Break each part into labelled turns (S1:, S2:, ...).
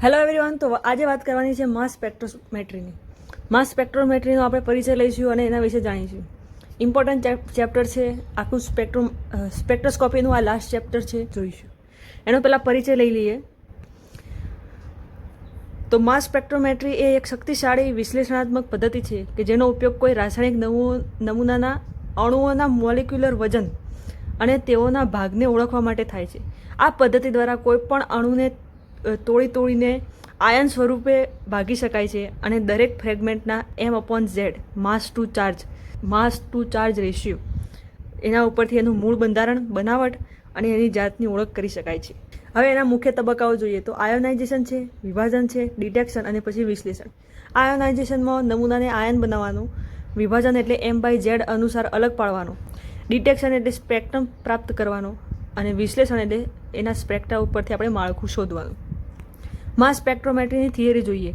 S1: Hello everyone તો આજે વાત કરવાની છે માસ સ્પેક્ટ્રોમેટ્રીની માસ સ્પેક્ટ્રોમેટ્રીનો આપણે પરિચય લઈશું અને એના વિશે જાણીશું. ઇમ્પોર્ટન્ટ ચેપ્ટર છે, આખું સ્પેક્ટ્રો સ્પેક્ટ્રોસ્કોપીનું આ લાસ્ટ ચેપ્ટર છે, જોઈશું. એનો પહેલાં પરિચય લઈ લઈએ. તો માસ સ્પેક્ટ્રોમેટ્રી એ એક શક્તિશાળી વિશ્લેષણાત્મક પદ્ધતિ છે કે જેનો ઉપયોગ કોઈ રાસાયણિક નમૂ, નમૂનાના અણુઓના મોલિક્યુલર વજન અને તેઓના ભાગને ઓળખવા માટે થાય છે. આ પદ્ધતિ દ્વારા કોઈપણ અણુને તોડી તોડીને આયન સ્વરૂપે ભાગી શકાય છે અને દરેક ફ્રેગમેન્ટના M upon Z mass to charge mass to charge ratio એના ઉપરથી એનું મૂળ બંધારણ, બનાવટ અને એની જાતની ઓળખ કરી શકાય છે. હવે એના મુખ્ય તબક્કાઓ જોઈએ તો આયોનાઇઝેશન છે, વિભાજન છે, ડિટેક્શન અને પછી વિશ્લેષણ. આયોનાઇઝેશનમાં નમૂનાને આયન બનાવવાનું, વિભાજન એટલે એમ બાય ઝેડ અનુસાર અલગ પાડવાનું, ડિટેક્શન એટલે સ્પેક્ટ્રમ પ્રાપ્ત કરવાનો અને વિશ્લેષણ એટલે એના સ્પેક્ટ્રા ઉપરથી આપણે માળખું શોધવાનું. માસ સ્પેક્ટ્રોમેટ્રીની થિયરી જોઈએ.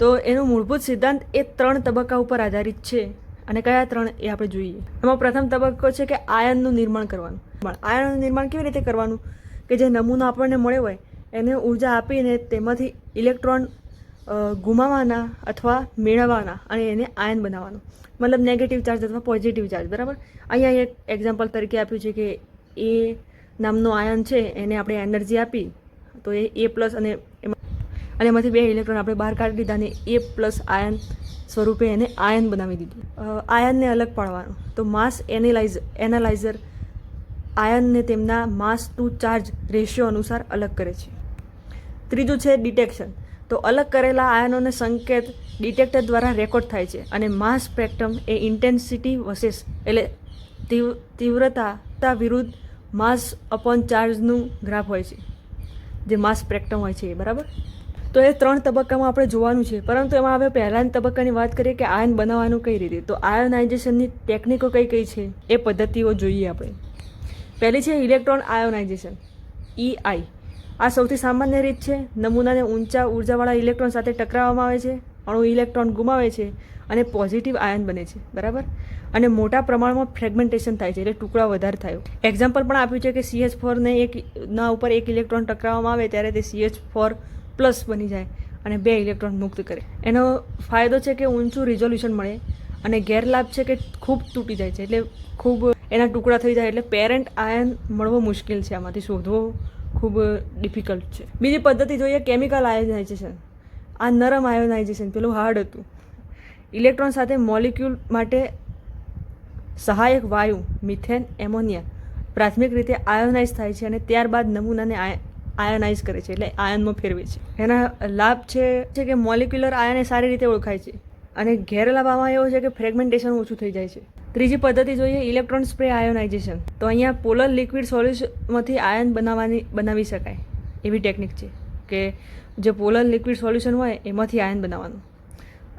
S1: તો એનો મૂળભૂત સિદ્ધાંત એ ત્રણ તબક્કા ઉપર આધારિત છે અને કયા ત્રણ એ આપણે જોઈએ. એમાં પ્રથમ તબક્કો છે કે આયનનું નિર્માણ કરવાનું. પણ આયનનું નિર્માણ કેવી રીતે કરવાનું? કે જે નમૂનો આપણને મળ્યો હોય, એને ઊર્જા આપીને તેમાંથી ઇલેક્ટ્રોન ગુમાવવાના અથવા મેળવવાના અને એને આયન બનાવવાનું. મતલબ નેગેટિવ ચાર્જ અથવા પોઝિટિવ ચાર્જ બરાબર? અહીંયા એક એક્ઝામ્પલ તરીકે આપ્યું છે કે એ નામનો આયન છે, એને આપણે એનર્જી આપી, તો એ એ પ્લસ અને અને એમાંથી બે ઇલેક્ટ્રોન આપણે બહાર કાઢી દીધા અને એ પ્લસ આયન સ્વરૂપે એને આયન બનાવી દીધું. આયનને અલગ પાડવાનું. તો માસ એનેલાઇઝ એનાલાઇઝર આયનને તેમના માસ ટુ ચાર્જ રેશિયો અનુસાર અલગ કરે છે. ત્રીજું છે ડિટેક્શન. તો અલગ કરેલા આયનોને સંકેત ડિટેક્ટર દ્વારા રેકોર્ડ થાય છે અને માસ સ્પેક્ટ્રમ એ ઇન્ટેન્સિટી વસેસ એટલે તીવ- તીવ્રતા વિરુદ્ધ માસ અપોન ચાર્જનું ગ્રાફ હોય છે. જે માસ સ્પેક્ટ્રમ હોય છે એ, બરાબર? તો એ ત્રણ તબક્કામાં આપણે જોવાનું છે. પરંતુ એમાં હવે પહેલાના તબક્કાની વાત કરીએ કે આયન બનાવવાનું કઈ રીતે? તો આયોનાઇઝેશનની ટેકનિકો કઈ કઈ છે? એ પદ્ધતિઓ જોઈએ આપણે. પહેલી છે ઇલેક્ટ્રોન આયોનાઇઝેશન ઈઆઈ આ સૌથી સામાન્ય રીત છે. નમૂનાને ઊંચા ઉર્જાવાળા ઇલેક્ટ્રોન સાથે ટકરાવવામાં આવે છે, અણુ ઇલેક્ટ્રોન ગુમાવે છે અને પોઝિટિવ આયન બને છે. બરાબર? અને મોટા પ્રમાણમાં ફ્રેગમેન્ટેશન થાય છે, એટલે ટુકડા વધારે થયો. એક્ઝામ્પલ પણ આપ્યું છે કે સીએચ ફોરને એક ના ઉપર એક ઇલેક્ટ્રોન ટકરાવવામાં આવે ત્યારે તે સીએચ ફોર પ્લસ બની જાય અને બે ઇલેક્ટ્રોન મુક્ત કરે. એનો ફાયદો છે કે ઊંચું રિઝોલ્યુશન મળે અને ગેરલાભ છે કે ખૂબ તૂટી જાય છે. એટલે ખૂબ એના ટુકડા થઈ જાય એટલે પેરેન્ટ આયન મળવો મુશ્કેલ છે આમાંથી. શોધવો ખૂબ ડિફિકલ્ટ છે. બીજી પદ્ધતિ જોઈએ કેમિકલ આયોનાઇઝેશન આ નરમ આયોનાઇઝેશન પેલું હાર્ડ હતું. ઇલેક્ટ્રોન સાથે મોલિક્યુલ માટે સહાયક વાયુ મિથેન એમોનિયા પ્રાથમિક રીતે આયોનાઇઝ થાય છે અને ત્યારબાદ નમૂનાને આયોનાઇઝ કરે છે, એટલે આયનમાં ફેરવે છે. એના લાભ છે છે કે મોલિક્યુલર આયન એ સારી રીતે ઓળખાય છે. અને ગેરલાભ આમાં એવો છે કે ફ્રેગમેન્ટેશન ઓછું થઈ જાય છે. ત્રીજી પદ્ધતિ જોઈએ, ઇલેક્ટ્રોન સ્પ્રે આયોનાઇઝેશન. તો અહીંયા પોલર લિક્વિડ સોલ્યુશનમાંથી આયન બનાવવાની, બનાવી શકાય. એવી ટેકનિક છે કે જે પોલર લિક્વિડ સોલ્યુશન હોય, એમાંથી આયન બનાવવાનું.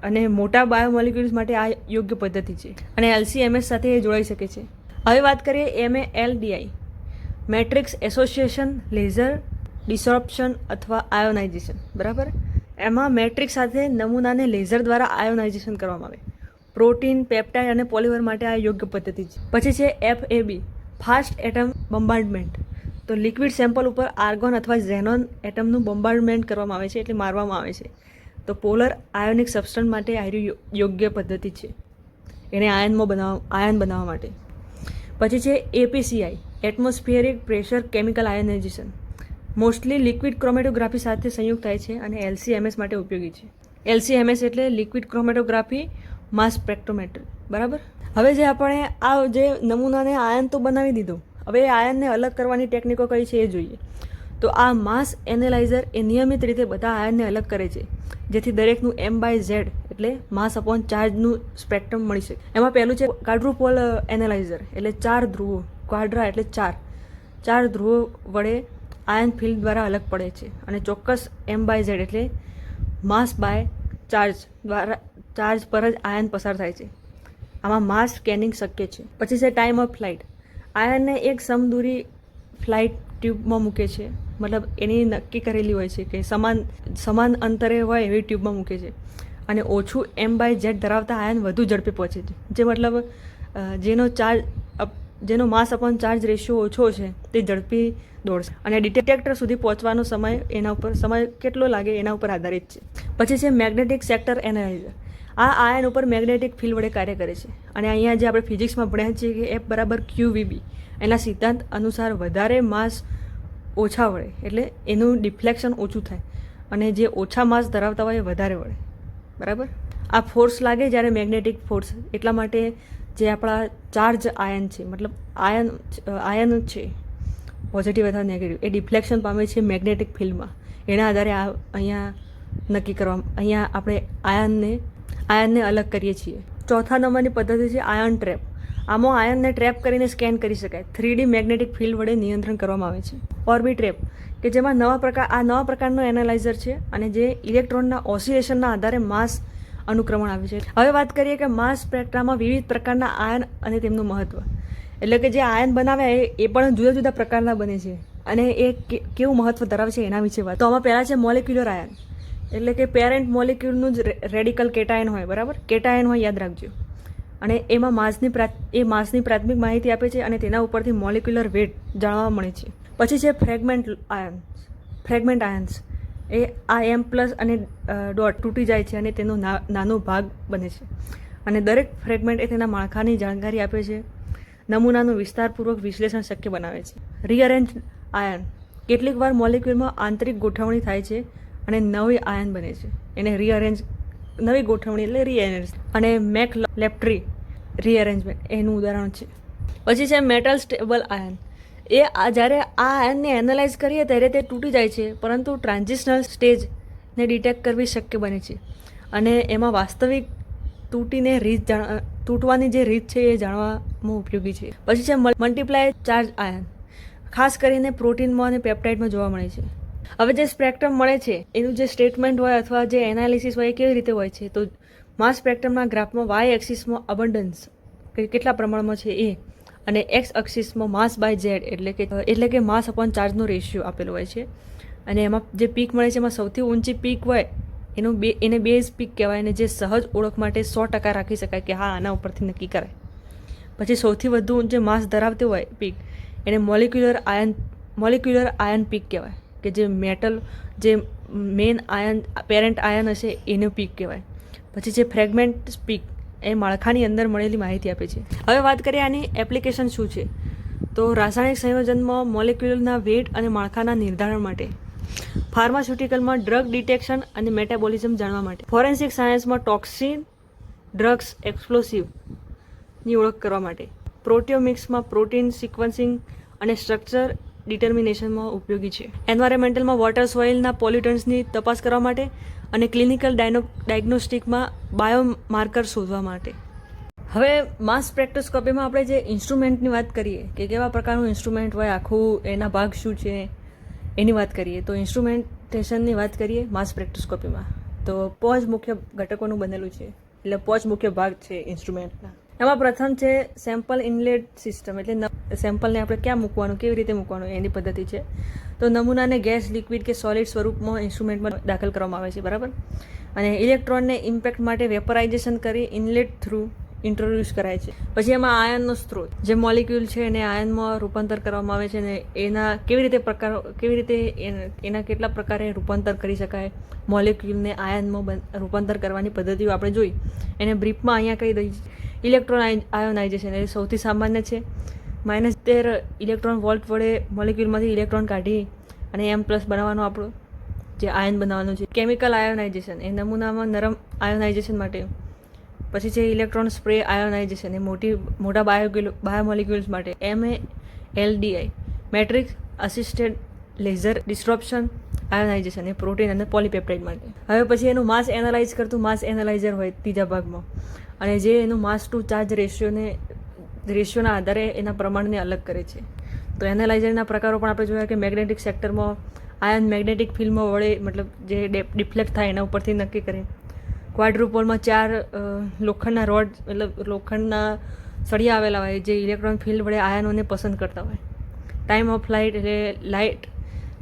S1: અને મોટા બાયોમોલિક્યુલ્સ માટે આ યોગ્ય પદ્ધતિ છે. અને એલસીએમએસ સાથે એ જોડાઈ શકે છે. હવે વાત કરીએ MA LDI matrix association laser desorption અથવા આયોનાઇઝેશન, બરાબર? એમાં મેટ્રિક સાથે નમૂનાને લેઝર દ્વારા આયોનાઇઝેશન કરવામાં આવે. પ્રોટીન, પેપ્ટાઇડ અને પોલિમર માટે આ યોગ્ય પદ્ધતિ છે. પછી છે F A B, fast atom bombardment. તો લિક્વિડ સેમ્પલ ઉપર આર્ગોન અથવા ઝેનોન એટમનું બોમ્બાર્ડમેન્ટ કરવામાં આવે છે એટલે મારવામાં આવે છે. તો પોલર આયોનિક સબસ્ટન્સ માટે આ યોગ્ય પદ્ધતિ છે. એને આયનમાં બનાવવા આયન બનાવવા માટે. પછી છે APCI, atmospheric pressure chemical ionisation. Mostly liquid chromatography સાથે સંયુક્ત થાય છે અને એલસીએમએસ માટે ઉપયોગી છે. એલસીએમએસ એટલે લિક્વિડ ક્રોમેટોગ્રાફી માસ સ્પેક્ટ્રોમેટ્રી. બરાબર? હવે જે આપણે આ જે નમૂનાને આયન તો બનાવી દીધો, હવે એ આયનને અલગ કરવાની ટેકનિકો કઈ છે એ જોઈએ. તો આ માસ એનાલાઇઝર એ નિયમિત રીતે બધા આયનને અલગ કરે છે, જેથી દરેકનું એમ બાય ઝેડ એટલે માસ અપોન ચાર્જનું સ્પેક્ટ્રમ મળી શકે. એમાં પહેલું છે ક્વાડ્રુપોલ એનાલાઇઝર, એટલે ચાર ધ્રુવો. ક્વાડ્રા એટલે ચાર. ચાર ધ્રુવો વડે આયન ફિલ્ડ દ્વારા અલગ પડે છે અને ચોક્કસ એમ બાય ઝેડ એટલે માસ બાય ચાર્જ દ્વારા ચાર્જ પર જ આયન પસાર થાય છે. આમાં માસ સ્કેનિંગ શક્ય છે. પછી છે ટાઈમ ઓફ ફ્લાઇટ આયનને એક સમદૂરી ફ્લાઇટ ટ્યુબમાં મૂકે છે. મતલબ એની નક્કી કરેલી હોય છે કે સમાન સમાન અંતરે હોય એવી ટ્યુબમાં મૂકે છે. અને ઓછું એમ બાય ઝેડ ધરાવતા આયન વધુ ઝડપે પહોંચે છે. જે મતલબ જેનો ચાર્જ જેનો માસ અપોન ચાર્જ રેશિયો ઓછો છે, તે ઝડપી દોડશે. અને ડિટેક્ટર સુધી પહોંચવાનો સમય એના ઉપર, સમય કેટલો લાગે એના ઉપર આધારિત છે. પછી છે મેગ્નેટિક સેક્ટર એનાલાઇઝર આ આયન ઉપર મેગ્નેટિક ફિલ્ડ વડે કાર્ય કરે છે. અને અહીંયા જે આપણે ફિઝિક્સમાં ભણ્યા છીએ કે એફ બરાબર ક્યુ વીબી એના સિદ્ધાંત અનુસાર વધારે માસ ઓછા વળે, એટલે એનું ડિફ્લેક્શન ઓછું થાય. અને જે ઓછા માસ ધરાવતા હોય એ વધારે વળે. બરાબર? આ ફોર્સ લાગે જ્યારે મેગ્નેટિક ફોર્સ એટલા માટે જે આપણા ચાર્જ આયન છે, મતલબ આયન આયન છે. પોઝિટિવ અથવા નેગેટિવ એ ડિફ્લેક્શન પામે છે મેગ્નેટિક ફિલ્ડમાં એના આધારે આ અહીંયા નક્કી કરવા, અહીંયા આપણે આયનને આયનને અલગ કરીએ છીએ. ચોથા નંબરની પદ્ધતિ છે આયન ટ્રેપ આમાં આયનને ટ્રેપ કરીને સ્કેન કરી શકાય. થ્રીડી મેગ્નેટિક ફિલ્ડ વડે નિયંત્રણ કરવામાં આવે છે. ઓર્બી ટ્રેપ કે જેમાં નવા પ્રકાર, આ નવા પ્રકારનો એનાલાઇઝર છે અને જે ઇલેક્ટ્રોનના ઓસિલેશનના આધારે માસ અનુક્રમણ આવે છે. હવે વાત કરીએ કે માસ સ્પેક્ટ્રામાં વિવિધ પ્રકારના આયન અને તેમનું મહત્વ. એટલે કે જે આયન બનાવ્યા એ પણ જુદા જુદા પ્રકારના બને છે. અને એ કેવું મહત્વ ધરાવે છે એના વિશે વાત. તો આમાં પહેલાં છે મોલેક્યુલર આયન એટલે કે પેરેન્ટ મોલેક્યુલનું જ રેડિકલ કેટાયન હોય, બરાબર? કેટાયન હોય, યાદ રાખજો. અને એમાં માસની એ માસની પ્રાથમિક માહિતી આપે છે અને તેના ઉપરથી મોલેક્યુલર વેટ જાણવા મળે છે. પછી છે ફ્રેગમેન્ટ આયન્સ ફ્રેગમેન્ટ આયન્સ એ આ એમ પ્લસ અને ડોટ તૂટી જાય છે અને તેનો નાનો ભાગ બને છે. અને દરેક ફ્રેગમેન્ટ એ તેના માળખાની જાણકારી આપે છે, નમૂનાનું વિસ્તારપૂર્વક વિશ્લેષણ શક્ય બનાવે છે. રીઅરેન્જ આયન કેટલીક વાર મોલેક્યુલમાં આંતરિક ગોઠવણી થાય છે અને નવી આયન બને છે. એને રીઅરેન્જ નવી ગોઠવણી એટલે રીઅરેન્જ અને મેક લેપ્ટ્રી રીઅરેન્જમેન્ટ એનું ઉદાહરણ છે. પછી છે મેટલ સ્ટેબલ આયન એ જ્યારે આ આયનને એનાલાઇઝ કરીએ ત્યારે તે તૂટી જાય છે, પરંતુ ટ્રાન્ઝિશનલ સ્ટેજને ડિટેક્ટ કરવી શક્ય બને છે. અને એમાં વાસ્તવિક તૂટીને રીત જાણ તૂટવાની જે રીત છે એ જાણવામાં ઉપયોગી છે. પછી છે મલ્ટીપ્લાય ચાર્જ આયન ખાસ કરીને પ્રોટીનમાં અને પેપ્ટાઇડમાં જોવા મળે છે. હવે જે સ્પેક્ટ્રમ મળે છે, એનું જે સ્ટેટમેન્ટ હોય અથવા જે એનાલિસિસ હોય એ કેવી રીતે હોય છે? તો માસ સ્પેક્ટ્રમના ગ્રાફમાં વાય એક્સિસમાં અબન્ડન્સ કેટલા પ્રમાણમાં છે એ. અને એક્સ અક્સિસમાં માસ બાય ઝેડ એટલે કે એટલે કે માસ અપોન ચાર્જનો રેશિયો આપેલો હોય છે. અને એમાં જે પીક મળે છે, એમાં સૌથી ઊંચી પીક હોય, એનું બે, એને બેઝ પીક કહેવાય અને જે સહજ ઓળખ માટે સો ટકા રાખી શકાય કે હા, આના ઉપરથી નક્કી કરાય. પછી સૌથી વધુ જે માસ ધરાવતી હોય પીક એને molecular ion molecular ion peak કહેવાય. કે જે મેટલ જે મેન આયન પેરેન્ટ આયન હશે, એનું પીક કહેવાય. પછી જે ફ્રેગમેન્ટ પીક એ માળખાની અંદર મળેલી માહિતી આપે છે. હવે વાત કરીએ આની એપ્લિકેશન શું છે? તો રાસાયણિક સંયોજનમાં મોલેક્યુલના વેટ અને માળખાના નિર્ધારણ માટે ફાર્માસ્યુટિકલમાં ડ્રગ ડિટેક્શન અને મેટાબોલિઝમ જાણવા માટે ફોરેન્સિક સાયન્સમાં ટોક્સિન ડ્રગ્સ એક્સપ્લોસિવની ઓળખ કરવા માટે પ્રોટિયોમિક્સમાં પ્રોટીન સિક્વન્સિંગ અને સ્ટ્રક્ચર ડિટર્મિનેશનમાં ઉપયોગી છે. એન્વાયરમેન્ટલમાં વોટર સોઇલના પોલ્યુટન્ટ્સની તપાસ કરવા માટે અને ક્લિનિકલ ડાયનો ડાયગ્નોસ્ટિકમાં બાયોમાર્કર શોધવા માટે. હવે માસ પ્રેક્ટોસ્કોપીમાં આપણે જે ઇન્સ્ટ્રુમેન્ટની વાત કરીએ, કે કેવા પ્રકારનું ઇન્સ્ટ્રુમેન્ટ હોય, આખું એના ભાગ શું છે, એની વાત કરીએ, તો ઇન્સ્ટ્રુમેન્ટેશનની વાત કરીએ માસ પ્રેક્ટોસ્કોપીમાં તો પોચ મુખ્ય ઘટકોનું બનેલું છે, એટલે પોચ મુખ્ય ભાગ છે ઇન્સ્ટ્રુમેન્ટના એમાં પ્રથમ છે સેમ્પલ ઇનલેટ સિસ્ટમ એટલે સેમ્પલને આપણે ક્યાં મૂકવાનું, કેવી રીતે મૂકવાનું, એની પદ્ધતિ છે. તો નમૂનાને ગેસ લિક્વિડ કે સોલિડ સ્વરૂપમાં ઇન્સ્ટ્રુમેન્ટમાં દાખલ કરવામાં આવે છે, બરાબર? અને ઇલેક્ટ્રોનને ઇમ્પેક્ટ માટે વેપરાઇઝેશન કરી ઇનલેટ થ્રુ ઇન્ટ્રોડ્યુસ કરાય છે. પછી એમાં આયનનો સ્ત્રોત, જે મોલિક્યુલ છે એને આયનમાં રૂપાંતર કરવામાં આવે છે અને એના કેવી રીતે પ્રકાર કેવી રીતે એન- કેટલા પ્રકારે રૂપાંતર કરી શકાય મોલિક્યુલને આયનમાં રૂપાંતર કરવાની પદ્ધતિઓ આપણે જોઈ. એને બ્રીફમાં અહીંયા કહી દઈ ઇલેક્ટ્રોન આયોનાઇઝેશન એ સૌથી સામાન્ય છે. માઇનસ તેર ઇલેક્ટ્રોન વોલ્ટ વડે મોલિક્યુલમાંથી ઇલેક્ટ્રોન કાઢી અને એમ પ્લસ બનાવવાનો આપણો જે આયન બનાવવાનું છે. કેમિકલ આયોનાઇઝેશન એ નમૂનામાં નરમ આયોનાઇઝેશન માટે. પછી છે ઇલેક્ટ્રોન સ્પ્રે આયોનાઇઝેશન એ મોટી, મોટા બાયો બાયોમોલિક્યુલ્સ માટે. M A LDI matrix assisted laser desorption ionisation A protein અને પોલીપેપ્ટાઇડ માટે. હવે પછી એનું માસ એનાલાઇઝ કરતું માસ એનાલાઇઝર હોય ત્રીજા ભાગમાં. અને જે એનું માસ ટુ ચાર્જ રેશિયોને, રેશિયોના આધારે એના પ્રમાણને અલગ કરે છે. તો એનાલાઇઝરના પ્રકારો પણ આપણે જોયા કે મેગ્નેટિક સેક્ટરમાં, આયન મેગ્નેટિક ફિલ્મો વડે મતલબ જે ડિફ્લેક્ટ થાય એના ઉપરથી નક્કી કરે. ક્વાડ્રુપોલમાં ચાર લોખંડના રોડ, મતલબ લોખંડના સળિયા આવેલા હોય, જે ઇલેક્ટ્રોન ફિલ્ડ વડે આયનોને પસંદ કરતા હોય. ટાઈમ ઓફ લાઇટ એટલે લાઇટ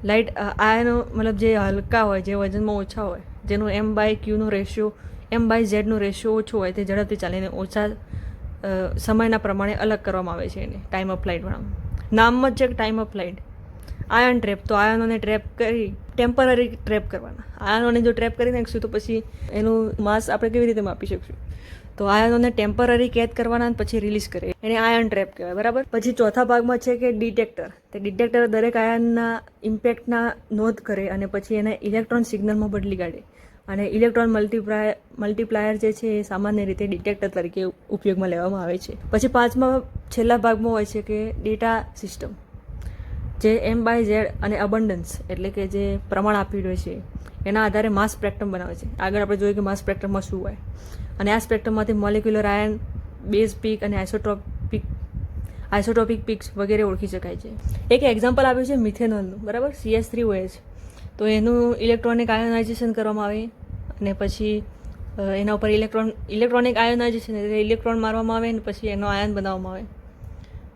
S1: લાઇટ આયનો મતલબ જે હલકા હોય, જે વજનમાં ઓછા હોય, જેનું એમ બાય ક્યુનો રેશિયો, એમ બાય ઝેડનો રેશિયો ઓછો હોય, તે ઝડપથી ચાલીને ઓછા સમયના પ્રમાણે અલગ કરવામાં આવે છે એને, ટાઈમ ઓફ ફ્લાઇટ નામમાં જ છે time of flight ion trap, તો આયનોને ટ્રેપ કરી, ટેમ્પરરી ટ્રેપ કરવાના. આયનોને જો ટ્રેપ કરી નાખીશું તો પછી એનું માસ આપણે કેવી રીતે માપી શકશું? તો આયનોને ટેમ્પરરી કેદ કરવાના પછી રિલીઝ કરે. એને આયન ટ્રેપ કહેવાય, બરાબર? પછી ચોથા ભાગમાં છે કે ડિટેક્ટર. તે ડિટેક્ટર દરેક આયનના ઇમ્પેક્ટના નોંધ કરે અને પછી એને ઇલેક્ટ્રોન સિગ્નલમાં બદલી કાઢે. અને ઇલેક્ટ્રોન મલ્ટીપ્લાય મલ્ટીપ્લાયર જે છે એ સામાન્ય રીતે ડિટેક્ટર તરીકે ઉપયોગમાં લેવામાં આવે છે. પછી પાંચમા, છેલ્લા ભાગમાં હોય છે કે ડેટા સિસ્ટમ. જે એમ બાય ઝેડ અને અબન્ડન્સ એટલે કે જે પ્રમાણ આપી રહ્યો છે, એના આધારે માસ સ્પેક્ટ્રમ બનાવે છે. આગળ આપણે જોઈએ કે માસ સ્પેક્ટ્રમમાં શું હોય. અને આ સ્પેક્ટ્રમમાંથી મોલિક્યુલર આયન, બેઝ પીક અને આઇસોટ્રોપિક આઇસોટોપિક પિક્સ વગેરે ઓળખી શકાય છે. એક એક્ઝામ્પલ આપ્યું છે મિથેનોલનું, બરાબર? સીએસ થ્રી ઓએચ તો એનું ઇલેક્ટ્રોનિક આયોનાઇઝેશન કરવામાં આવે અને પછી એના ઉપર ઇલેક્ટ્રોન ઇલેક્ટ્રોનિક આયોનાઇઝેશન એટલે ઇલેક્ટ્રોન મારવામાં આવે અને પછી એનો આયન બનાવવામાં આવે.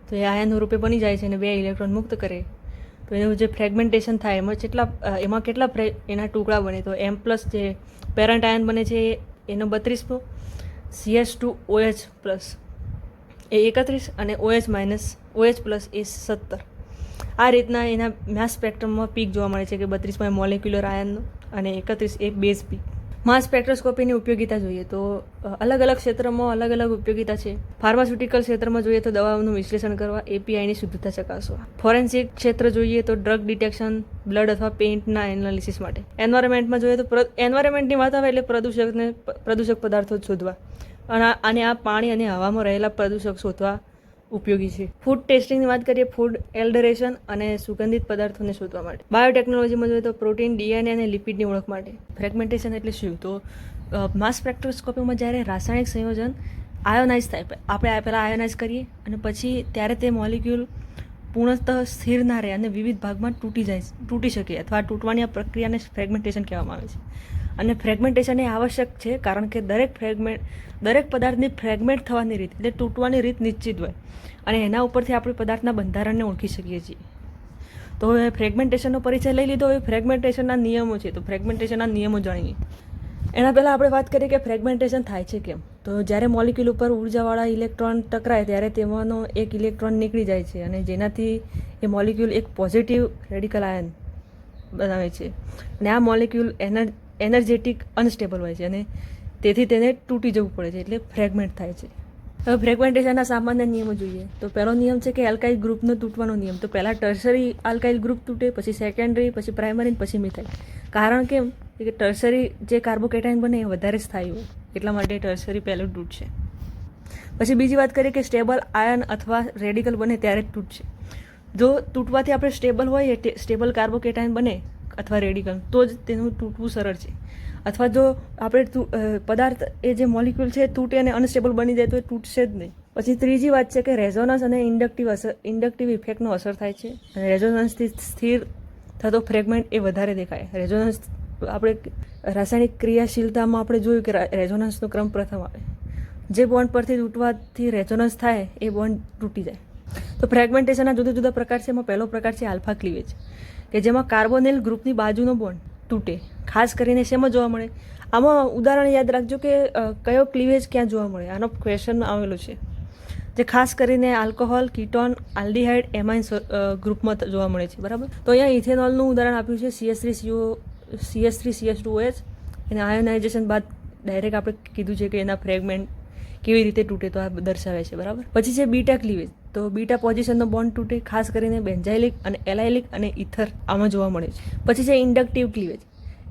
S1: તો એ આયન રૂપે બની જાય છે અને બે ઇલેક્ટ્રોન મુક્ત કરે. તો એનું જે ફ્રેગમેન્ટેશન થાય, એમાં કેટલા એમાં કેટલા એના ટુકડા બને? તો એમ પ્લસ જે પેરન્ટ આયન બને છે, એનો બત્રીસમો. સીએસ ટુ ઓએચ પ્લસ એ એકત્રીસ અને ઓએચ માઇનસ ઓએચ પ્લસ એ સત્તર. આ રીતના એના મેસ સ્પેક્ટ્રમમાં પીક જોવા મળે છે કે બત્રીસમાં મોલેક્યુલર આયનનો અને એકત્રીસ એ બેઝ પીક માસ સ્પેક્ટ્રોસ્કોપીની ઉપયોગિતા જોઈએ તો અલગ અલગ ક્ષેત્રમાં અલગ અલગ ઉપયોગિતા છે. ફાર્માસ્યુટિકલ ક્ષેત્રમાં જોઈએ તો દવાઓનું વિશ્લેષણ કરવા એપીઆઈની શુદ્ધતા ચકાસવા ફોરેન્સિક ક્ષેત્ર જોઈએ તો ડ્રગ ડિટેક્શન, બ્લડ અથવા પેઇન્ટના એનાલિસિસ માટે. એન્વાયરમેન્ટમાં જોઈએ તો એન્વાયરમેન્ટની વાત આવે એટલે પ્રદૂષકને પ્રદૂષક પદાર્થો શોધવા. અને આને આ પાણી અને હવામાં રહેલા પ્રદૂષક શોધવા ઉપયોગી છે. ફૂડ ટેસ્ટિંગની વાત કરીએ ફૂડ એલ્ડરેશન અને સુગંધિત પદાર્થોને શોધવા માટે. બાયોટેકનોલોજીમાં જોઈએ તો પ્રોટીન ડીએનએ અને લિપિડની ઓળખ માટે. ફ્રેગમેન્ટેશન એટલે શું? તો માસ સ્પેક્ટ્રોસ્કોપીમાં જ્યારે રાસાયણિક સંયોજન આયોનાઇઝ થાય આપણે પહેલાં આયોનાઇઝ કરીએ અને પછી ત્યારે તે મોલિક્યુલ પૂર્ણતઃ સ્થિર ના રહે અને વિવિધ ભાગમાં તૂટી જાય, તૂટી શકે અથવા તૂટવાની આ પ્રક્રિયાને ફ્રેગમેન્ટેશન કહેવામાં આવે છે. અને ફ્રેગમેન્ટેશન એ આવશ્યક છે, કારણ કે દરેક ફ્રેગમેન્ટ દરેક પદાર્થની ફ્રેગમેન્ટ થવાની રીત, એટલે તૂટવાની રીત નિશ્ચિત હોય. અને એના ઉપરથી આપણે પદાર્થના બંધારણને ઓળખી શકીએ છીએ. તો હવે ફ્રેગમેન્ટેશનનો પરિચય લઈ લીધો. હવે ફ્રેગમેન્ટેશનના નિયમો છે. તો ફ્રેગમેન્ટેશનના નિયમો જાણીએ. એના પહેલાં આપણે વાત કરીએ કે ફ્રેગમેન્ટેશન થાય છે કેમ? તો જ્યારે મોલિક્યુલ ઉપર ઉર્જાવાળા ઇલેક્ટ્રોન ટકરાય, ત્યારે તેમાંનો એક ઇલેક્ટ્રોન નીકળી જાય છે અને જેનાથી એ મોલિક્યુલ એક પોઝિટિવ રેડિકલ આયન બનાવે છે. અને આ મોલિક્યુલ એનર એનર્જેટિક, અનસ્ટેબલ હોય છે અને તેથી તેને તૂટી જવું પડે છે એટલે ફ્રેગમેન્ટ થાય છે. હવે ફ્રેગમેન્ટેશનના સામાન્ય નિયમો જોઈએ. તો પહેલો નિયમ છે કે એલ્કાઇલ ગ્રુપનો તૂટવાનો નિયમ. તો પહેલાં ટર્સરી આલ્કાઇલ ગ્રુપ તૂટે, પછી સેકન્ડરી પછી પ્રાઇમરી પછી મિથાઇલ કારણ કેમ કે ટર્સરી જે કાર્બોકેટાઇન બને એ વધારે સ્થાયી હોય એટલા માટે ટર્સરી પહેલું તૂટશે. પછી બીજી વાત કરીએ કે સ્ટેબલ આયન અથવા રેડિકલ બને ત્યારે જ તૂટશે. જો તૂટવાથી આપણે સ્ટેબલ હોય, એ સ્ટેબલ કાર્બોકેટાઇન બને અથવા રેડિકલ તો જ તેનું તૂટવું સરળ છે. અથવા જો આપણે પદાર્થ એ જે મોલિક્યુલ છે તૂટે અને અનસ્ટેબલ બની જાય તો એ તૂટશે જ નહીં. પછી ત્રીજી વાત છે કે રેઝોનન્સ અને ઇન્ડક્ટિવ અસર ઇન્ડક્ટિવ ઇફેક્ટનો અસર થાય છે. અને રેઝોનન્સથી સ્થિર થતો ફ્રેગમેન્ટ એ વધારે દેખાય. રેઝોનન્સ આપણે રાસાયણિક ક્રિયાશીલતામાં આપણે જોયું કે રેઝોનન્સનો ક્રમ પ્રથમ આવે. જે બોન્ડ પરથી તૂટવાથી રેઝોનન્સ થાય, એ બોન્ડ તૂટી જાય. તો ફ્રેગમેન્ટેશનના જુદા જુદા પ્રકાર છે, એમાં પહેલો પ્રકાર છે આલ્ફા ક્લીવેજ. કે જેમાં કાર્બોનિલ ગ્રુપની બાજુનો બોન્ડ તૂટે. ખાસ કરીને શેમાં જોવા મળે? આમાં ઉદાહરણ યાદ રાખજો કે કયો ક્લીવેજ ક્યાં જોવા મળે? આનો ક્વેશ્ચન આવેલો છે. જે ખાસ કરીને આલ્કોહોલ, કીટોન, આલ્ડીહાઇડ, એમાઇન ગ્રુપમાં જોવા મળે છે. બરાબર? તો અહીંયા ઇથેનોલનું ઉદાહરણ આપ્યું છે CS three CO CS three CS two H એને આયોનાઇઝેશન બાદ ડાયરેક્ટ આપણે કીધું છે કે એના ફ્રેગમેન્ટ કેવી રીતે તૂટે તો આ દર્શાવે છે. બરાબર? પછી છે બીટા ક્લીવેજ. તો બીટા પોઝિશનનો બોન્ડ તૂટે, ખાસ કરીને બેન્ઝાઇલિક અને એલાઇલિક અને ઇથર આમાં જોવા મળે છે. પછી છે ઇન્ડક્ટિવ ક્લીવેજ.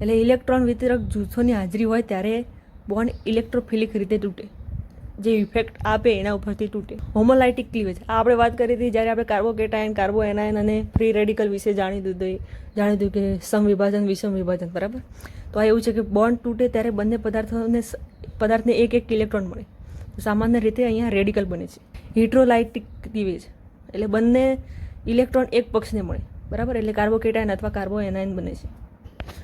S1: એટલે ઇલેક્ટ્રોન વિતરક જૂથોની હાજરી હોય ત્યારે બોન્ડ ઇલેક્ટ્રોફિલિક રીતે તૂટે. જે ઇફેક્ટ આપે એના ઉપરથી તૂટે. Homolytic cleavage. આ આપણે વાત કરી હતી જ્યારે આપણે કાર્બોકેટાયન કાર્બો એનાયન અને ફ્રી રેડિકલ વિશે જાણી દીધું જાણી દીધું કે સમ વિભાજન વિષમ વિભાજન, બરાબર? તો આ એવું છે કે બોન્ડ તૂટે ત્યારે બંને પદાર્થોને પદાર્થને એક એક ઇલેક્ટ્રોન મળે. સામાન્ય રીતે અહીંયા રેડિકલ બને છે. હિટ્રોલાઇટિક ક્લીવેજ એટલે બંને ઇલેક્ટ્રોન એક પક્ષને મળે. બરાબર? એટલે કાર્બોકેટાયન અથવા કાર્બો એનાયન બને છે.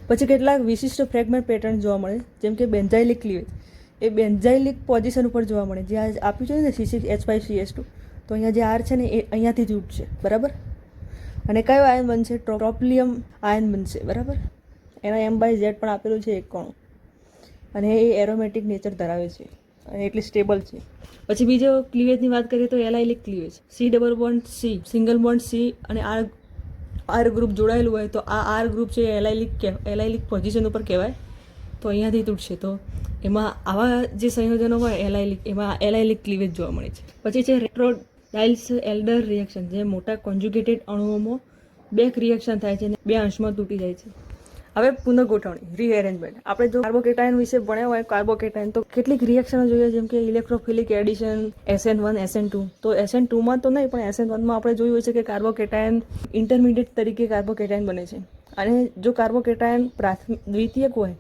S1: પછી કેટલાક વિશિષ્ટ ફ્રેગમેન્ટ પેટર્ન જોવા મળે, જેમ કે બેન્ઝાઇલિક ક્લીવેજ એ બેન્ઝાઇલિક પોઝિશન ઉપર જોવા મળે. જે આ આપ્યું છે ને C six H five C S two તો અહીંયા જે આર છે ને એ અહીંયાથી જ ઉઠશે બરાબર? અને કયો આયન બનશે? ટ્રોપ્લિયમ આયન બનશે. બરાબર? એના એમ બાય ઝેડ પણ આપેલું છે એક કોણ. અને એ એરોમેટિક નેચર ધરાવે છે. અને એટલી સ્ટેબલ છે. પછી બીજો ક્લિવેજની વાત કરીએ તો allylic cleavage C double bond C single bond C અને આર આર ગ્રુપ જોડાયેલું હોય તો આ આર ગ્રુપ છે એલાઇલિક એલાઇલિક પોઝિશન ઉપર કહેવાય. તો અહીંયાથી તૂટશે. તો એમાં આવા જે સંયોજનો હોય એલાઇલિક એમાં એલાઇલિક ક્લિવેજ જોવા મળે છે. પછી છે રેટ્રો રેટ્રોડાઇલ્સ એલ્ડર રિએક્શન જે મોટા કોન્જ્યુગેટેડ અણુઓમાં બે રિએક્શન થાય છે અને બે અંશમાં તૂટી જાય છે. હવે પુનઃગોઠવણી રીએરેન્જમેન્ટ આપણે જો કાર્બોકેટાયન વિશે ભણ્યા હોય, કાર્બોકેટાયન, તો કેટલીક રિએક્શનો જોઈએ, જેમ કે electrophilic addition SN one SN two તો એસએન ટુમાં તો નહીં, પણ એસએન વનમાં આપણે જોયું છે કે કાર્બોકેટાયન ઇન્ટરમીડિયેટ તરીકે કાર્બોકેટાયન બને છે. અને જો કાર્બોકેટાયન પ્રાથમિક, દ્વિતીયક હોય,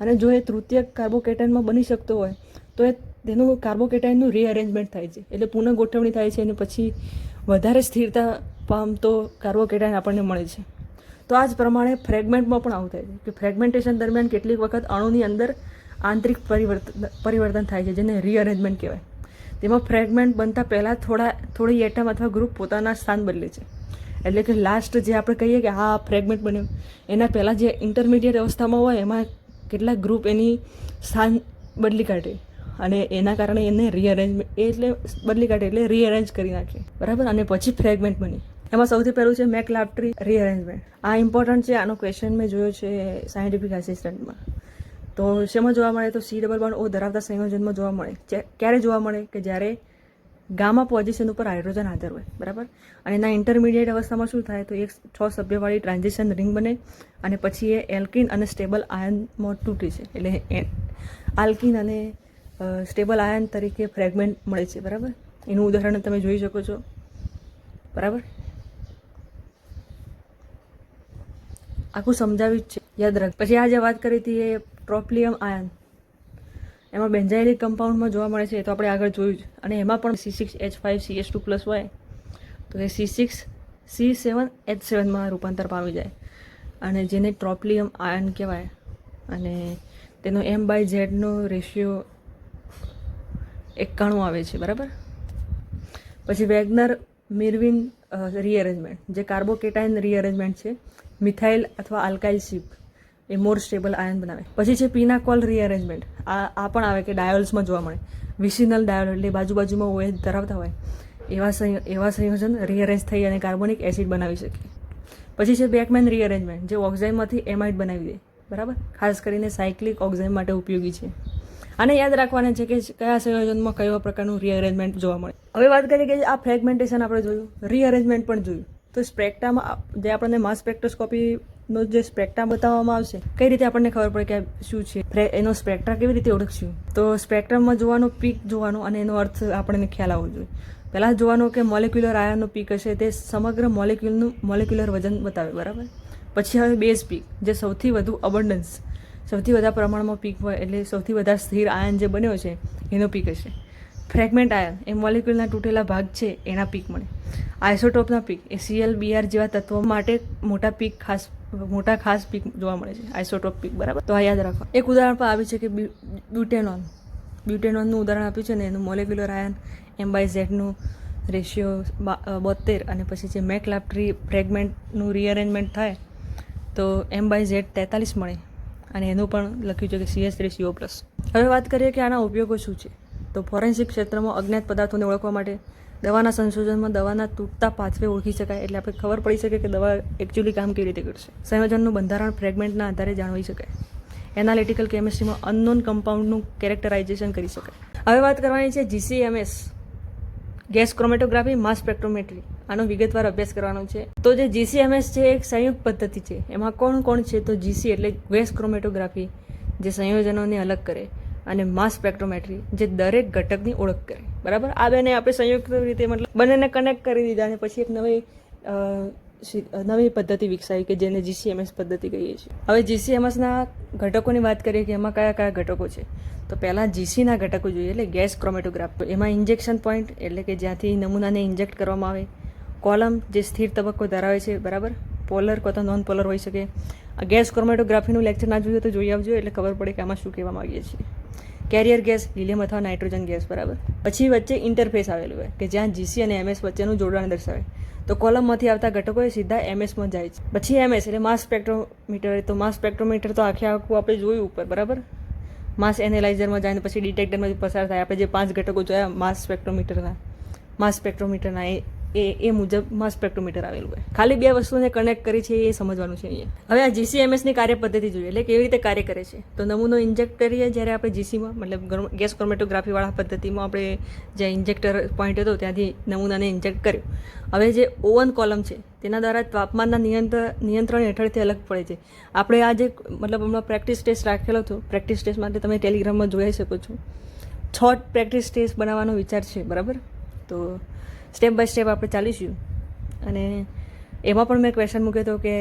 S1: અને જો એ તૃતીયક કાર્બોકેટાયનમાં બની શકતો હોય, તો એ તેનું કાર્બોકેટાયનનું રીઅરેન્જમેન્ટ થાય છે. એટલે પુનઃગોઠવણી થાય છે, અને પછી વધારે સ્થિરતા પામતો કાર્બોકેટાયન આપણને મળે છે. તો આ જ પ્રમાણે ફ્રેગમેન્ટમાં પણ આવું થાય છે કે ફ્રેગમેન્ટેશન દરમિયાન કેટલીક વખત અણુની અંદર આંતરિક પરિવર્તન પરિવર્તન થાય છે, જેને રીઅરેન્જમેન્ટ કહેવાય. તેમાં ફ્રેગમેન્ટ બનતા પહેલાં થોડા, થોડી એટમ અથવા ગ્રુપ પોતાના સ્થાન બદલે છે. એટલે કે લાસ્ટ જે આપણે કહીએ કે હા ફ્રેગમેન્ટ બન્યું, એના પહેલાં જે ઇન્ટરમીડિયેટ અવસ્થામાં હોય, એમાં કેટલાક ગ્રુપ એની સ્થાન બદલી કાઢે અને એના કારણે એને રીઅરેન્જમેન્ટ એટલે બદલી કાઢે, એટલે રીઅરેન્જ કરી નાખે. બરાબર? અને પછી ફ્રેગમેન્ટ બની. એમાં સૌથી પહેલું છે મેક લાપ્ટ્રી રીઅરેન્જમેન્ટ આ ઇમ્પોર્ટન્ટ છે, આનો ક્વેશ્ચન મેં જોયો છે સાયન્ટિફિક આસિસ્ટન્ટમાં તો શેમાં જોવા મળે તો સી ડબલ વન ઓ ધરાવતા સંયોજનમાં જોવા મળે. ક્યારે જોવા મળે? કે જ્યારે ગામા પોઝિશન ઉપર હાઇડ્રોજન હાજર હોય. બરાબર? અને એના ઇન્ટરમીડિયેટ અવસ્થામાં શું થાય? તો એક છ સભ્યવાળી ટ્રાન્ઝેક્શન રિંગ બને અને પછી એ એલ્કિન અને સ્ટેબલ આયનમાં તૂટે છે. એટલે આલ્કિન અને સ્ટેબલ આયન તરીકે ફ્રેગમેન્ટ મળે છે. બરાબર? એનું ઉદાહરણ તમે જોઈ શકો છો. બરાબર? આખું સમજાવ્યું જ છે. યાદ રાખ. પછી આ જે વાત કરી હતી એ ટ્રોપ્લિયમ આયન એમાં બેન્ઝાઇલિક કમ્પાઉન્ડમાં જોવા મળે છે એ તો આપણે આગળ જોયું જ. અને એમાં પણ C six H five C H two plus હોય, તો એ C six C seven H સેવનમાં રૂપાંતર પામી જાય. અને જેને ટ્રોપ્લિયમ આયન કહેવાય, અને તેનો એમ બાય ઝેડનો રેશિયો એકાણું આવે છે, બરાબર? પછી વેગનર, મિરવિન રીઅરેન્જમેન્ટ જે કાર્બોકેટાઇન રીઅરેન્જમેન્ટ છે મિથાઇલ અથવા આલ્કાઇલ શિપ એ મોર સ્ટેબલ આયન બનાવે. પછી છે પીનાકોલ રીઅરેન્જમેન્ટ આ આ પણ આવે કે ડાયોલ્સમાં જોવા મળે. વિસિનલ ડાયોલ એટલે બાજુ બાજુમાં ઓએચ ધરાવતા હોય, એવા સંયો, એવા સંયોજન રીઅરેન્જ થઈ અને કાર્બોનિક એસિડ બનાવી શકે. પછી છે બેકમેન રીઅરેન્જમેન્ટ જે ઓક્ઝાઇમમાંથી એમાઇડ બનાવી દે. બરાબર? ખાસ કરીને સાયક્લિક ઓક્ઝાઇમ માટે ઉપયોગી છે. આને યાદ રાખવાના છે કે કયા સંયોજનમાં કયા પ્રકારનું રીઅરેન્જમેન્ટ જોવા મળે. હવે વાત કરીએ કે આ ફ્રેગમેન્ટેશન આપણે જોયું રીઅરેન્જમેન્ટ પણ જોયું. તો સ્પેક્ટામાં જે આપણને માસ સ્પેક્ટ્રોસ્કોપીનો જે સ્પેક્ટા બતાવવામાં આવશે, કઈ રીતે આપણને ખબર પડે કે શું છે? એનો સ્પેક્ટ્રા કેવી રીતે ઓળખશું? તો સ્પેક્ટ્રમમાં જોવાનો પીક જોવાનો અને એનો અર્થ આપણને ખ્યાલ આવવો જોઈએ. પહેલાં જોવાનું કે મોલેક્યુલર આયનનો પીક હશે, તે સમગ્ર મોલેક્યુલનું મોલેક્યુલર વજન બતાવે, બરાબર? પછી હવે બેઝ પીક જે સૌથી વધુ અબન્ડન્સ સૌથી વધારે પ્રમાણમાં પીક હોય એટલે સૌથી વધારે સ્થિર આયન જે બન્યો છે, એનો પીક હશે. ફ્રેગમેન્ટ આયન એ મોલિક્યુલના તૂટેલા ભાગ છે, એના પીક મળે. આઇસોટોપના પીક એ સીએલ બીઆર જેવા તત્વો માટે મોટા પીક ખાસ, મોટા ખાસ પીક જોવા મળે છે, આઇસોટોપ પીક, બરાબર? તો આ યાદ રાખો. એક ઉદાહરણ પણ આવ્યું છે કે બ્યુ- બ્યુટેનોન બ્યુટેનોનનું ઉદાહરણ આપ્યું છે ને, એનું મોલેક્યુલર આયન એમ બાય ઝેડનું રેશિયો બોતેર અને પછી જે મેકલાપ્ટ્રી ફ્રેગમેન્ટનું રીઅરેન્જમેન્ટ થાય, તો એમ બાય ઝેડ તેતાલીસ મળે. અને એનું પણ લખ્યું છે કે સીએસ થ્રી સીઓ પ્લસ હવે વાત કરીએ કે આના ઉપયોગો શું છે? તો ફોરેન્સિક ક્ષેત્રમાં અજ્ઞાત પદાર્થોને ઓળખવા માટે દવાના સંશોધનમાં દવાના તૂટતા પાથવે ઓળખી શકાય એટલે આપણે ખબર પડી શકે કે દવા એકચ્યુઅલી કામ કેવી રીતે કરશે. સંયોજનનું બંધારણ ફ્રેગમેન્ટના આધારે જાણવી શકાય. એનાલિટિકલ કેમિસ્ટ્રીમાં અનનોન કમ્પાઉન્ડનું કેરેક્ટરાઇઝેશન કરી શકાય. હવે વાત કરવાની છે જીસીએમએસ ગેસ ક્રોમેટોગ્રાફી માસ સ્પેક્ટ્રોમેટ્રી આનો વિગતવાર અભ્યાસ કરવાનો છે. તો જે જીસીએમએસ છે, એક સંયુક્ત પદ્ધતિ છે. એમાં કોણ કોણ છે? તો જીસી એટલે ગેસ ક્રોમેટોગ્રાફી જે સંયોજનોને અલગ કરે અને માસ સ્પેક્ટ્રોમેટ્રી જે દરેક ઘટકની ઓળખ કરે. બરાબર? આ બેને આપણે સંયુક્ત રીતે મતલબ બંનેને કનેક્ટ કરી દીધા અને પછી એક નવી નવી પદ્ધતિ વિકસાવી કે જેને જીસીએમએસ પદ્ધતિ કહીએ છીએ. હવે જીસીએમએસના ઘટકોની વાત કરીએ કે એમાં કયા કયા ઘટકો છે? તો પહેલાં જીસીના ઘટકો જોઈએ, એટલે ગેસ ક્રોમેટોગ્રાફ એમાં ઇન્જેક્શન પોઈન્ટ એટલે કે જ્યાંથી નમૂનાને ઇન્જેક્ટ કરવામાં આવે કોલમ જે સ્થિર તબક્કો ધરાવે છે, બરાબર? પોલર કોથા નોન પોલર હોઈ શકે. આ ગેસ ક્રોમેટોગ્રાફીનું લેક્ચર ના જોઈએ તો જોઈ આવજો, એટલે ખબર પડે કે આમાં શું કહેવા માગીએ છીએ. કેરિયર ગેસ હિલિયમ અથવા નાઇટ્રોજન ગેસ બરાબર? પછી વચ્ચે ઇન્ટરફેસ આવેલું હોય, કે જ્યાં જીસી અને એમએસ વચ્ચેનું જોડાણ દર્શાવે. તો કોલમમાંથી આવતા ઘટકો એ સીધા એમએસમાં જાય છે. પછી એમએસ એટલે માસ સ્પેક્ટ્રોમીટર તો માસ સ્પેક્ટ્રોમીટર તો આખે આખું આપણે જોયું ઉપર, બરાબર? માસ એનાલાઇઝરમાં જાય પછી ડિટેક્ટરમાંથી પસાર થાય. આપણે જે પાંચ ઘટકો જોયા માસ સ્પેક્ટ્રોમીટરના માસ સ્પેક્ટ્રોમીટરના એ એ એ મુજબ માસ સ્પેક્ટ્રોમીટર આવેલું હોય. ખાલી બે વસ્તુને કનેક્ટ કરી છે એ સમજવાનું છે અહીંયા. હવે આ જીસીએમએસની કાર્ય પદ્ધતિ જોઈએ, એટલે કેવી રીતે કાર્ય કરે છે? તો નમૂનો ઇન્જેક્ટ કરીએ જ્યારે આપણે જીસીમાં મતલબ ગેસ ક્રોમેટોગ્રાફીવાળા પદ્ધતિમાં આપણે જે ઇન્જેક્ટર પોઈન્ટ હતો ત્યાંથી નમૂનાને ઇન્જેક્ટ કર્યો. હવે જે ઓવન કોલમ છે, તેના દ્વારા તાપમાનના નિયંત્રણ નિયંત્રણ હેઠળથી અલગ પડે છે. આપણે આ જે, મતલબ હમણાં પ્રેક્ટિસ ટેસ્ટ રાખેલો હતો પ્રેક્ટિસ ટેસ્ટ માટે તમે ટેલિગ્રામમાં જોઈ શકો છો. છ પ્રેક્ટિસ ટેસ્ટ બનાવવાનો વિચાર છે, બરાબર? તો સ્ટેપ બાય સ્ટેપ આપણે ચાલીશું. અને એમાં પણ મેં ક્વેશ્ચન મૂક્યો હતો કે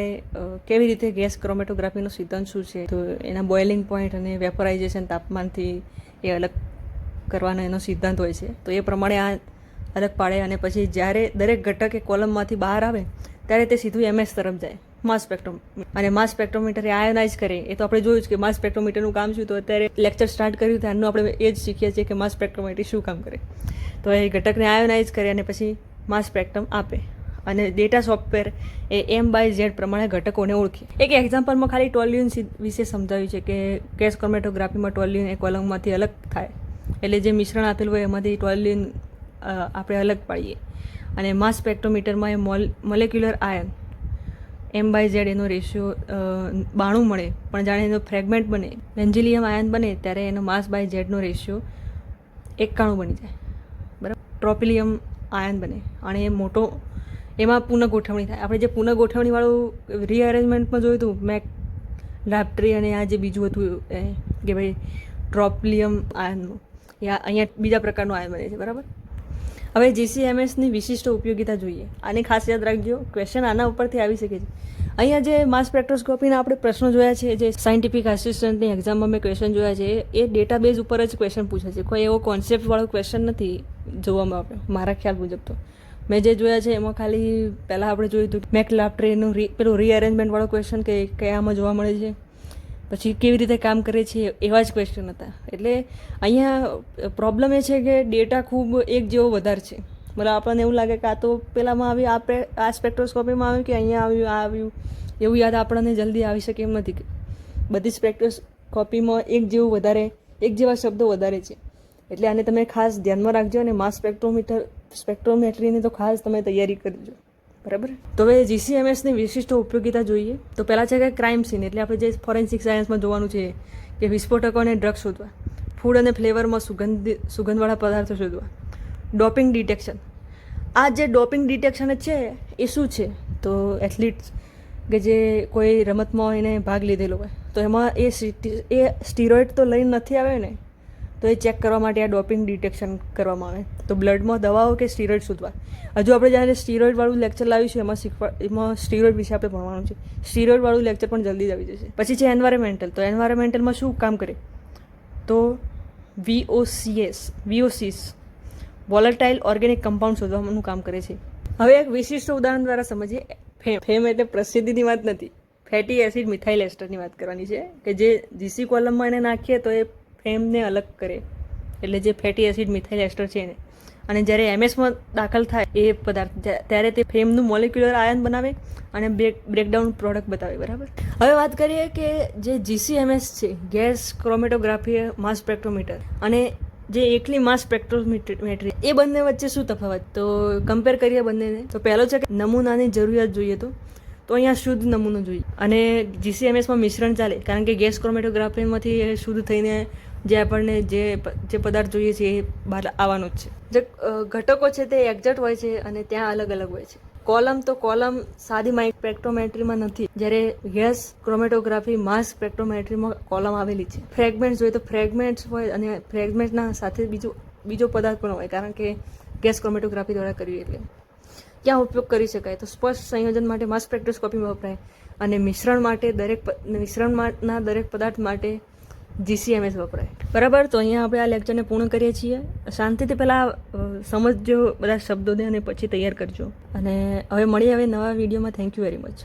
S1: કેવી રીતે ગેસ ક્રોમેટોગ્રાફીનો સિદ્ધાંત શું છે? તો એના બોઇલિંગ પોઈન્ટ અને વેપોરાઇઝેશન તાપમાનથી એ અલગ કરવાનો એનો સિદ્ધાંત હોય છે. તો એ પ્રમાણે આ અલગ પાડે અને પછી જ્યારે દરેક ઘટક એ કોલમમાંથી બહાર આવે ત્યારે તે સીધું એમએસ તરફ જાય. માસ સ્પેક્ટ્રોમ અને માસ સ્પેક્ટ્રોમીટર એ આયોનાઇઝ કરે. એ તો આપણે જોયું જ કે માસ સ્પેક્ટ્રોમીટરનું કામ શું? તો અત્યારે લેક્ચર સ્ટાર્ટ કર્યું ત્યારનું આપણે એ જ શીખીએ છીએ કે માસ સ્પેક્ટ્રોમીટર શું કામ કરે. તો એ ઘટકને આયોનાઇઝ કરે અને પછી માસ સ્પેક્ટ્રમ આપે. અને ડેટા સોફ્ટવેર એ એમ બાય ઝેડ પ્રમાણે ઘટકોને ઓળખે. એક એક્ઝામ્પલમાં ખાલી ટોલ્યુન વિશે સમજાવ્યું છે કે કેસ ક્રોમેટોગ્રાફીમાં ટોલ્યુન એ કોલમમાંથી અલગ થાય. એટલે જે મિશ્રણ આપેલું હોય એમાંથી ટોલ્યુન આપણે અલગ પાડીએ. અને માસ સ્પેક્ટ્રોમીટરમાં એ mole molecular ion M by Z એનો રેશિયો બાણું મળે. પણ જાણે એનો ફ્રેગમેન્ટ બને બેન્ઝિલિયમ આયન બને, ત્યારે એનો માસ બાય ઝેડનો રેશિયો એકાણું બની જાય. બરાબર? ટ્રોપિલિયમ આયન બને. અને એ મોટો, એમાં પુનઃ ગોઠવણી થાય. આપણે જે પુનઃ ગોઠવણીવાળું રીઅરેન્જમેન્ટમાં જોયું હતું, મેક લાપટ્રી અને આ જે બીજું હતું કે ભાઈ ટ્રોપિલિયમ આયનનું એ અહીંયા બીજા પ્રકારનું આયન બને છે. બરાબર? હવે જીસીએમએસની વિશિષ્ટ ઉપયોગિતા જોઈએ. આને ખાસ યાદ રાખજો ક્વેશ્ચન આના ઉપરથી આવી શકે છે. અહીંયા જે માસ સ્પેક્ટ્રોસ્કોપીના આપણે પ્રશ્નો જોયા છે, જે સાયન્ટિફિક આસિસ્ટન્ટની એક્ઝામમાં મેં ક્વેશ્ચન જોયા છે, એ ડેટાબેઝ ઉપર જ ક્વેશ્ચન પૂછે છે. કોઈ એવો કોન્સેપ્ટવાળો ક્વેશ્ચન નથી જોવામાં આવ્યો, મારા ખ્યાલ મુજબ તો. મેં જે જોયા છે, એમાં ખાલી પહેલાં આપણે જોયું હતું મેક લાપ્ટ્રીનું રી પેલું રીઅરેન્જમેન્ટવાળો ક્વેશ્ચન કે કયામાં જોવા મળે છે? પછી કેવી રીતે કામ કરે છે એવા જ ક્વેશ્ચન હતા. એટલે અહીંયા પ્રોબ્લેમ એ છે કે ડેટા ખૂબ એક જેવો વધારે છે. મતલબ આપણને એવું લાગે કે આ તો પેલામાં આવ્યું આ આ સ્પેક્ટ્રોસ્કોપીમાં આવ્યું કે અહીંયા આવ્યું, આ આવ્યું. એવું યાદ આપણને જલ્દી આવી શકે એમ નથી. બધી સ્પેક્ટ્રોસ્કોપીમાં એક જેવું વધારે, એક જેવા શબ્દો વધારે છે. એટલે આને તમે ખાસ ધ્યાનમાં રાખજો અને માસ સ્પેક્ટ્રોમીટર સ્પેક્ટ્રોમેટ્રીની તો ખાસ તમે તૈયારી કરજો. બરાબર? તો હવે જીસીએમએસની વિશિષ્ટ ઉપયોગિતા જોઈએ. તો પહેલાં છે કે ક્રાઇમ સીન એટલે આપણે જે ફોરેન્સિક સાયન્સમાં જોવાનું છે કે વિસ્ફોટકો અને ડ્રગ્સ શોધવા ફૂડ અને ફ્લેવરમાં સુગંધ, સુગંધવાળા પદાર્થો શોધવા. ડોપિંગ ડિટેક્શન આ જે ડોપિંગ ડિટેક્શન છે, એ શું છે? તો એથ્લીટ્સ કે જે કોઈ રમતમાં એને ભાગ લીધેલો હોય, તો એમાં એ એ સ્ટીરોઇડ તો લઈને નથી આવે ને તો એ ચેક કરવા માટે આ ડોપિંગ ડિટેક્શન કરવામાં આવે. તો બ્લડમાં દવાઓ કે સ્ટીરોઇડ શોધવા. હજુ આપણે જ્યારે સ્ટીરોઇડવાળું લેક્ચર લાવીશું એમાં શીખવા, એમાં સ્ટીરોઇડ વિશે આપણે ભણવાનું છે. સ્ટીરોઇડવાળું લેક્ચર પણ જલ્દી જ આવી જશે. પછી છે એન્વાયરમેન્ટલ તો એન્વાયરમેન્ટલમાં શું કામ કરે? તો VOCs VOCs volatile organic compound શોધવાનું કામ કરે છે. હવે એક વિશિષ્ટ ઉદાહરણ દ્વારા સમજીએ. ફેમ ફેમ એટલે પ્રસિદ્ધિની વાત નથી. ફેટી એસિડ મિથાઇલ એસ્ટરની વાત કરવાની છે, કે જે જીસી કોલમમાં એને નાખીએ તો એ ફેમને અલગ કરે. એટલે જે ફેટી એસિડ મિથાઇલ એસ્ટર છે એને. અને જ્યારે એમએસમાં દાખલ થાય એ પદાર્થ ત્યારે તે ફેમનું મોલિક્યુલર આયન બનાવે અને બ્રેક બ્રેકડાઉન પ્રોડક્ટ બતાવે, બરાબર? હવે વાત કરીએ કે જે જીસીએમએસ છે, ગેસ ક્રોમેટોગ્રાફી માસ સ્પેક્ટ્રોમીટર અને જે એકલી માસ સ્પેક્ટ્રોમેટ્રી એ બંને વચ્ચે શું તફાવત? તો કમ્પેર કરીએ બંનેને. તો પહેલો છે કે નમૂનાની જરૂરિયાત જોઈએ તો. તો અહીંયા શુદ્ધ નમૂનો જોઈએ. અને જીસીએમએસમાં મિશ્રણ ચાલે, કારણ કે ગેસ ક્રોમેટોગ્રાફીમાંથી શુદ્ધ થઈને જે આપણને જે જે પદાર્થ જોઈએ છે એ બહાર આવવાનો જ છે. જે ઘટકો છે તે એક્ઝેક્ટ હોય છે અને ત્યાં અલગ અલગ હોય છે. કોલમ તો કોલમ સાદી સ્પેક્ટ્રોમેટ્રીમાં નથી. જ્યારે ગેસ ક્રોમેટોગ્રાફી માસ સ્પેક્ટ્રોમેટ્રીમાં કોલમ આવેલી છે. ફ્રેગમેન્ટ્સ જોઈએ તો ફ્રેગમેન્ટ્સ હોય અને ફ્રેગમેન્ટના સાથે બીજો બીજો પદાર્થ પણ હોય, કારણ કે ગેસ ક્રોમેટોગ્રાફી દ્વારા કરવી એટલે. ક્યાં ઉપયોગ કરી શકાય. તો સ્પષ્ટ સંયોજન માટે માસ સ્પેક્ટ્રોસ્કોપીમાં વપરાય. અને મિશ્રણ માટે દરેક મિશ્રણના દરેક પદાર્થ માટે જીસીએમએસ વપરાય. બરાબર? તો અહીંયા આપણે આ લેક્ચરને પૂર્ણ કરીએ છીએ. શાંતિથી પહેલાં સમજજો, બધા શબ્દોને અને પછી તૈયાર કરજો. અને હવે મળીએ હવે નવા વિડીયોમાં થેન્ક યુ વેરી મચ